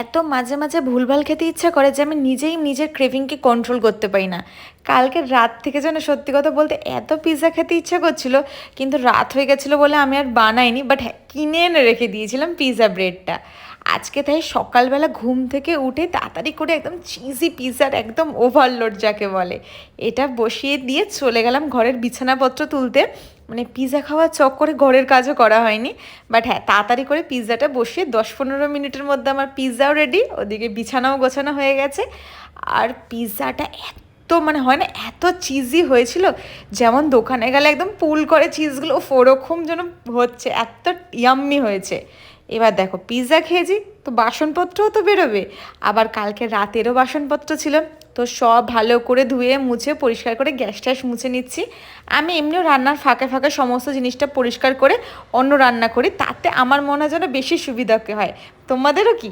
এত মাঝে মাঝে ভুলভাল খেতে ইচ্ছা করে যে আমি নিজেই নিজের ক্রেভিংকে কন্ট্রোল করতে পারি না। কালকে রাত থেকে যেন সত্যি কথা বলতে এত পিৎজা খেতে ইচ্ছা করছিল, কিন্তু রাত হয়ে গেছিল বলে আমি আর বানাইনি বাট হ্যাঁ কিনে এনে রেখে দিয়েছিলাম পিৎজা ব্রেডটা আজকে তাই সকালবেলা ঘুম থেকে উঠে তাড়াতাড়ি করে একদম চিজি পিৎজার একদম ওভারলোড যাকে বলে, এটা বসিয়ে দিয়ে চলে গেলাম ঘরের বিছানাপত্র তুলতে। মানে পিৎজা খাওয়ার চক্করে ঘরের কাজও করা হয়নি বাট হ্যাঁ তাড়াতাড়ি করে পিৎজাটা বসিয়ে দশ পনেরো মিনিটের মধ্যে আমার পিৎজাও রেডি ওদিকে বিছানাও গোছানো হয়ে গেছে। আর পিৎজাটা এত মানে হয় না, এত চিজি হয়েছিল, যেমন দোকানে গেলে একদম পুল করে চিজগুলো ওরকম যেন হচ্ছে, এত ইয়াম্মি হয়েছে। এবার দেখো পিৎজা খেয়েছি, তো বাসনপত্রও তো বেরোবে, আবার কালকে রাতেরও বাসনপত্র ছিল তো সব ভালো করে ধুয়ে মুছে পরিষ্কার করে গ্যাস ট্যাস মুছে নিচ্ছি। আমি এমনিও রান্নার ফাঁকে ফাঁকে সমস্ত জিনিসটা পরিষ্কার করে অন্য রান্না করি, তাতে আমার মনে হয় যেন বেশি সুবিধাকে হয়। তোমাদেরও কি?